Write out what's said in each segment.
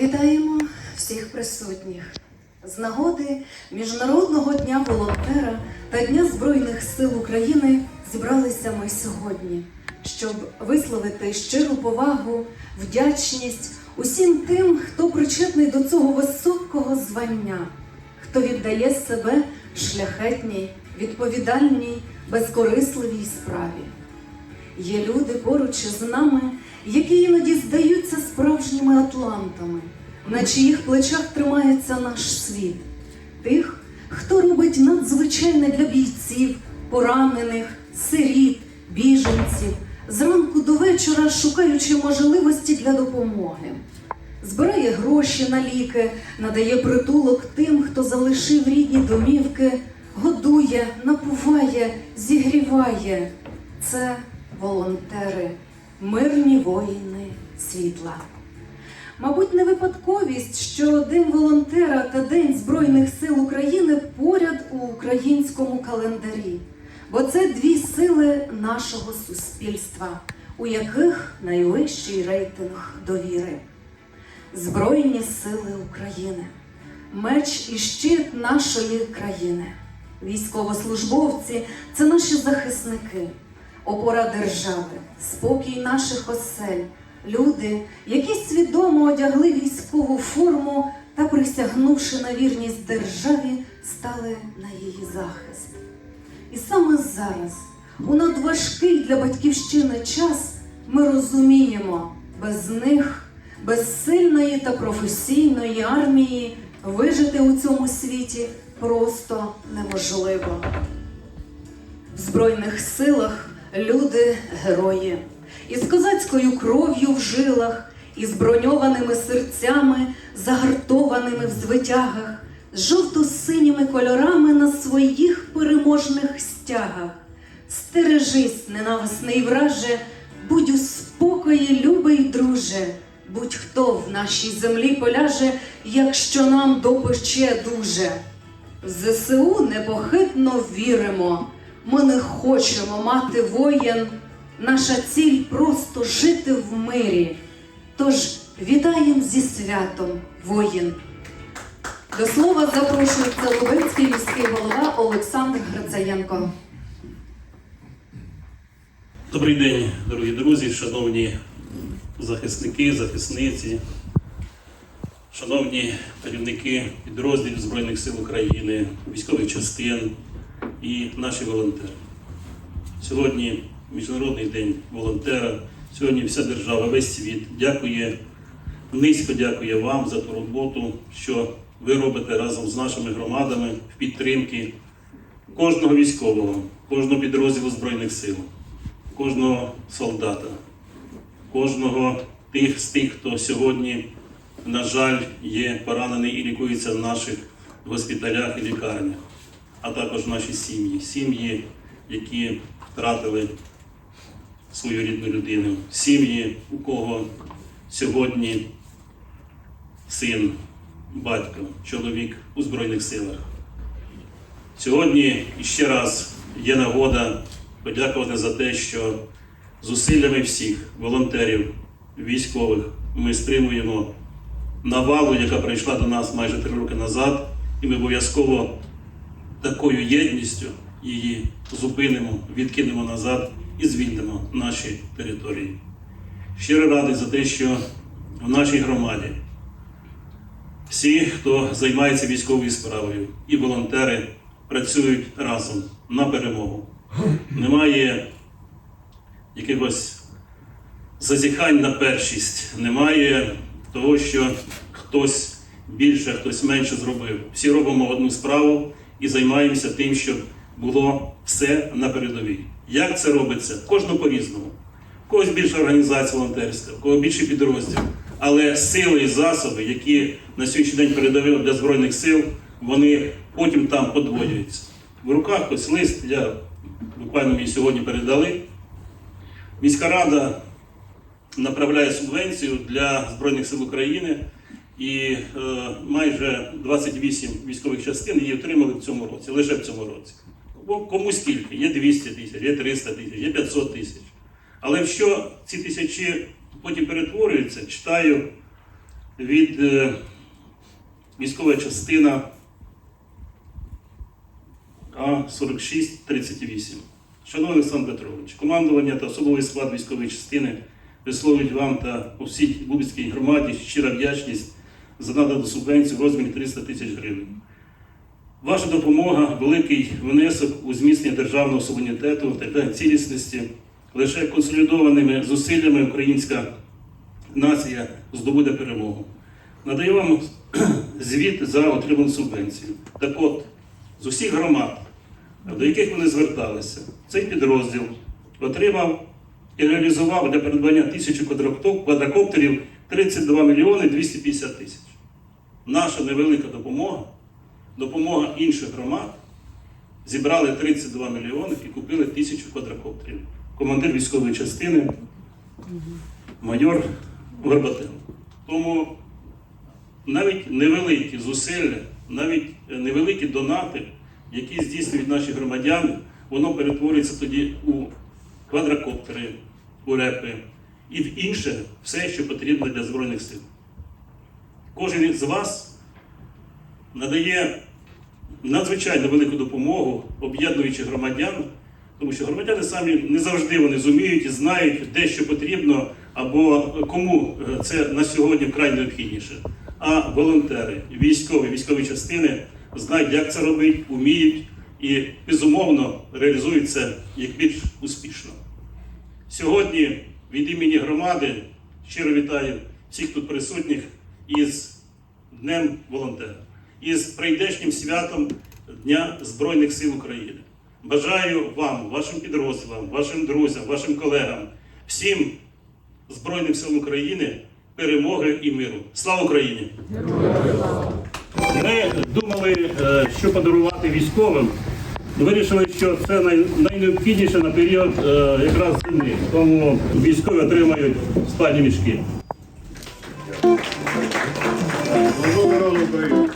Вітаємо всіх присутніх з нагоди Міжнародного дня волонтера та Дня Збройних сил України зібралися ми сьогодні, щоб висловити щиру повагу, вдячність усім тим, хто причетний до цього високого звання, хто віддає себе шляхетній, відповідальній, безкорисливій справі. Є люди поруч із нами, які іноді здаються справжніми атлантами, на чиїх плечах тримається наш світ, тих, хто робить надзвичайне для бійців, поранених, сиріт, біженців, зранку до вечора шукаючи можливості для допомоги. Збирає гроші на ліки, надає притулок тим, хто залишив рідні домівки, годує, напуває, зігріває. Це волонтери, мирні воїни світла. Мабуть, не випадковість, що День волонтера та День Збройних сил України поряд у українському календарі, бо це дві сили нашого суспільства, у яких найвищий рейтинг довіри. Збройні сили України, меч і щит нашої країни. Військовослужбовці це наші захисники, опора держави, спокій наших осель, люди, які свідомо одягли військову форму та, присягнувши на вірність державі, стали на її захист. І саме зараз, у надважкий для батьківщини час, ми розуміємо, без них, без сильної та професійної армії вижити у цьому світі просто неможливо. В Збройних силах люди герої, із козацькою кров'ю в жилах, із броньованими серцями, загартованими в звитягах, з жовто-синіми кольорами на своїх переможних стягах. Стережись, ненависний враже, будь у спокої, любий друже, будь-хто в нашій землі поляже, якщо нам допече дуже. В ЗСУ непохитно віримо. Ми не хочемо мати воєн. Наша ціль просто жити в мирі. Тож вітаєм зі святом, воїн. До слова запрошується Лубенський міський голова Олександр Грицаєнко. Добрий день, дорогі друзі, шановні захисники, захисниці, шановні керівники підрозділів Збройних сил України, військових частин і наші волонтери. Сьогодні Міжнародний день волонтера. Сьогодні вся держава, весь світ дякує, низько дякує вам за ту роботу, що ви робите разом з нашими громадами в підтримки кожного військового, кожного підрозділу Збройних сил кожного солдата, кожного тих з тих, хто сьогодні, на жаль, є поранений і лікується в наших госпіталях і лікарнях, а також наші сім'ї, сім'ї, які втратили свою рідну людину, сім'ї, у кого сьогодні син, батько, чоловік у Збройних силах. Сьогодні ще раз є нагода подякувати за те, що зусиллями всіх волонтерів, військових ми стримуємо навалу, яка прийшла до нас майже три роки назад, і ми обов'язково такою єдністю її зупинимо, відкинемо назад і звільнимо наші території. Щиро радий за те, що в нашій громаді всі, хто займається військовою справою, і волонтери працюють разом на перемогу. Немає якихось зазіхань на першість, немає того, що хтось більше, хтось менше зробив. Всі робимо одну справу і займаємося тим, щоб було все на передовій. Як це робиться? Кожного по-різному. У когось більше організація волонтерська, у кого більше підрозділ. Але сили і засоби, які на сьогоднішній день передали для Збройних сил, вони потім там подвоюються. В руках ось лист, я буквально мені сьогодні передали. Міська рада направляє субвенцію для Збройних сил України і е, майже 28 військових частин її отримали в цьому році, лише в цьому році. Бо кому скільки? Є 200 тисяч, є 300 тисяч, є 500 тисяч. Але в що ці тисячі потім перетворюються, читаю від е, військова частина А4638. Шановний Олександр Петрович, командування та особовий склад військової частини висловлюють вам та у всій Бубицькій громаді щира вдячність за надану субвенцію в розмірі 300 тисяч гривень. Ваша допомога великий внесок у зміцнення державного суверенітету та цілісності. Лише консолідованими зусиллями українська нація здобуде перемогу. Надаю вам звіт за отриману субвенцію. Так от, з усіх громад, до яких вони зверталися, цей підрозділ отримав і реалізував для придбання тисячі квадрокоптерів 32 мільйони 250 тисяч. Наша невелика допомога, допомога інших громад, зібрали 32 мільйони і купили тисячу квадрокоптерів. Командир військової частини, майор Горбатенко. Тому навіть невеликі зусилля, навіть невеликі донати, які здійснюють наші громадяни, воно перетворюється тоді у квадрокоптери, у репи і в інше все, що потрібно для Збройних сил. Кожен із вас надає надзвичайно велику допомогу, об'єднуючи громадян, тому що громадяни самі не завжди вони зуміють і знають, де що потрібно, або кому е, це на сьогодні вкрай необхідніше. А волонтери, військові, військові частини знають, як це робити, вміють і безумовно реалізують як більш успішно. Сьогодні від імені громади щиро вітаю всіх тут присутніх із Днем волонтера, із прийдешнім святом Дня Збройних сил України. Бажаю вам, вашим підрозділам, вашим друзям, вашим колегам, всім Збройним силам України перемоги і миру. Слава Україні! Ми думали, е, що подарувати військовим. Вирішили, що це най- найнеобхідніше на період е, якраз зими. Тому військові отримають спальні мішки. Служу народу України.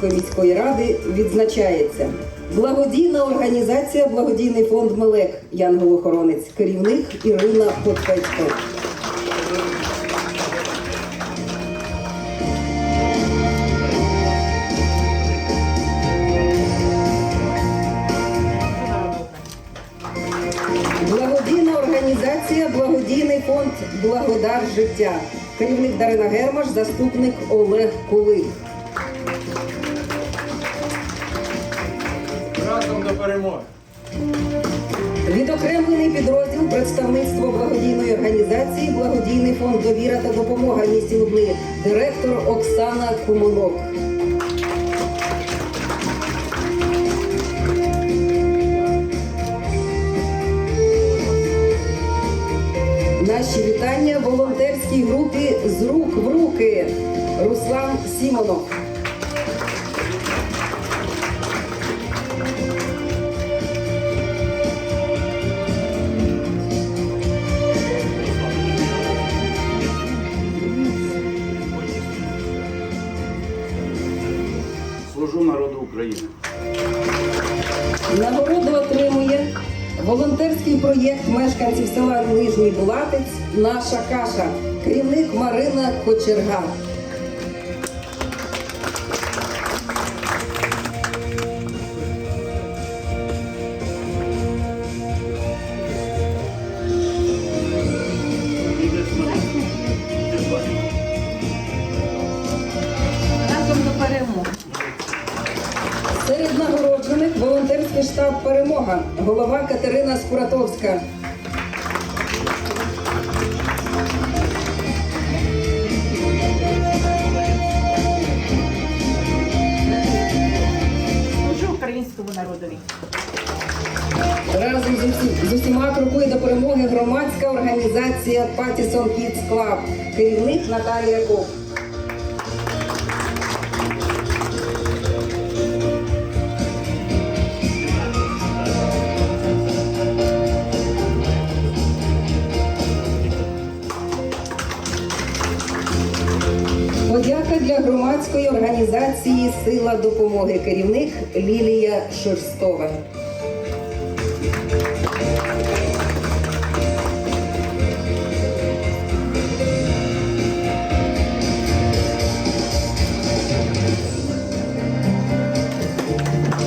Комітету міської ради відзначається благодійна організація Благодійний фонд Мелек Янгол-охоронець, керівник Ірина Подпечко. Благодійна організація Благодійний фонд Благодар життя. Керівник Дарина Гермаш, заступник Олег Кулик. До перемоги. Відокремлений підрозділ представництво благодійної організації Благодійний фонд довіра та допомога місті Лубни. Директор Оксана Кумунок. Наші вітання волонтерській групі з рук в руки. Руслан Сімонов. Наша каша. Керівник Марина Кочерга. Серед нагороджених волонтерський штаб Перемога. Голова Катерина Скуратовська. Разом з, усі, з усіма крокує до перемоги громадська організація Патісон Kids Club. Керівник Наталія Ков. Громадської організації Сила допомоги. Керівник Лілія Шерстова.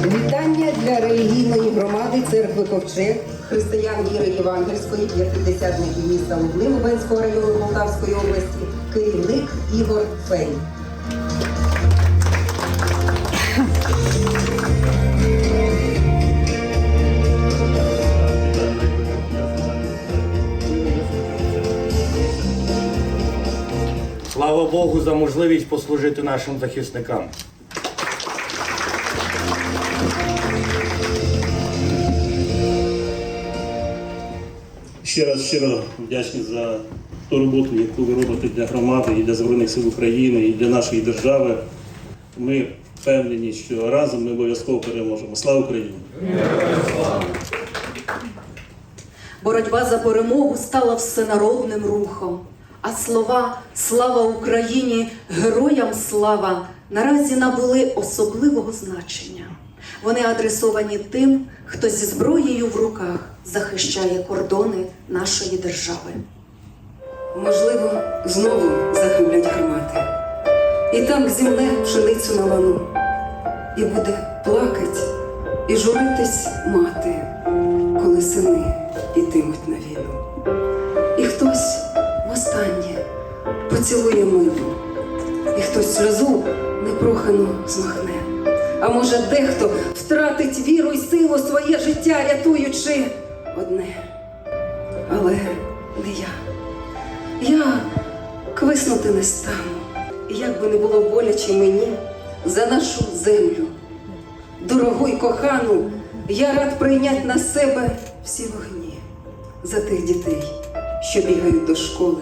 Вітання для релігійної громади церкви Ковчег, християн віри Євангельської, п'ятидесятників міста Лубни Лубенського району Полтавської області, керівник Ігор Фей. Слава Богу за можливість послужити нашим захисникам. Ще раз щиро вдячні за ту роботу, яку ви робите для громади і для Збройних сил України, і для нашої держави. Ми впевнені, що разом ми обов'язково переможемо. Слава Україні! Боротьба за перемогу стала всенародним рухом. А слова Слава Україні! Героям слава наразі набули особливого значення. Вони адресовані тим, хто зі зброєю в руках захищає кордони нашої держави. Можливо, знову захиблять гармати. І там зімне пшеницю на лану, і буде плакать і журитись мати, коли сини йтимуть на війну. Поцілує милу, і хтось сльозу непрохану змахне. А може, дехто втратить віру й силу своє життя, рятуючи одне. Але не я. Я квиснути не стану. І як би не було боляче мені за нашу землю, дорогу й кохану, я рад прийняти на себе всі вогні за тих дітей, що бігають до школи,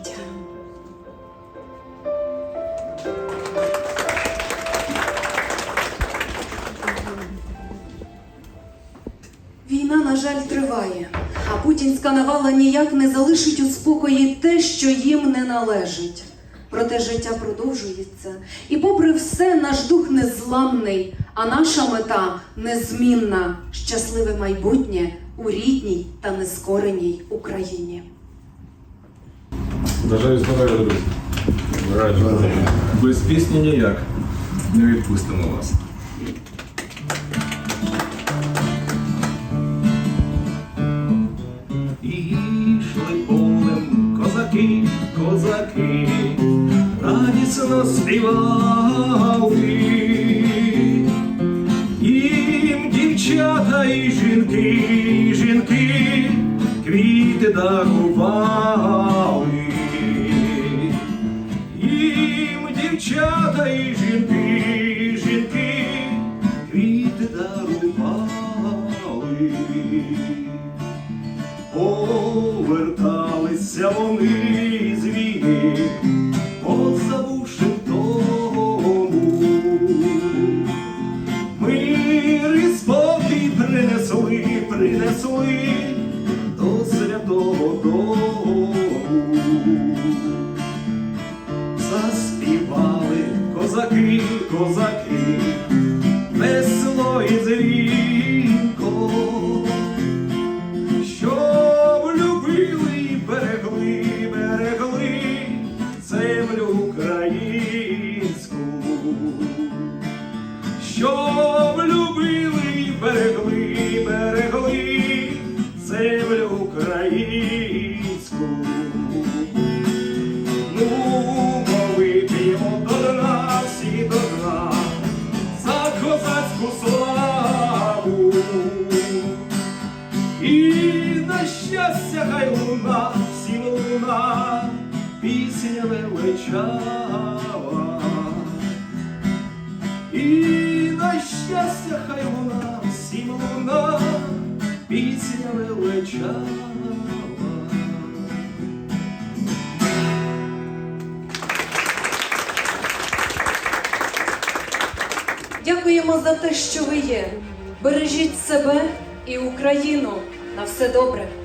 На жаль, триває, а путінська навала ніяк не залишить у спокої те, що їм не належить. Проте життя продовжується, і попри все, наш дух незламний, а наша мета незмінна щасливе майбутнє у рідній та нескореній Україні. Бажаю здоров'я, друзі. Без пісні ніяк. Не відпустимо вас. Радісно співали. Їм дівчата і жінки, і жінки, квіти дарували. Їм дівчата і жінки, і жінки, квіти дарували. Поверталися вони з війни, пісня величава. І на щастя хай луна, всім луна, пісня величава. Дякуємо за те, що ви є. Бережіть себе і Україну. На все добре.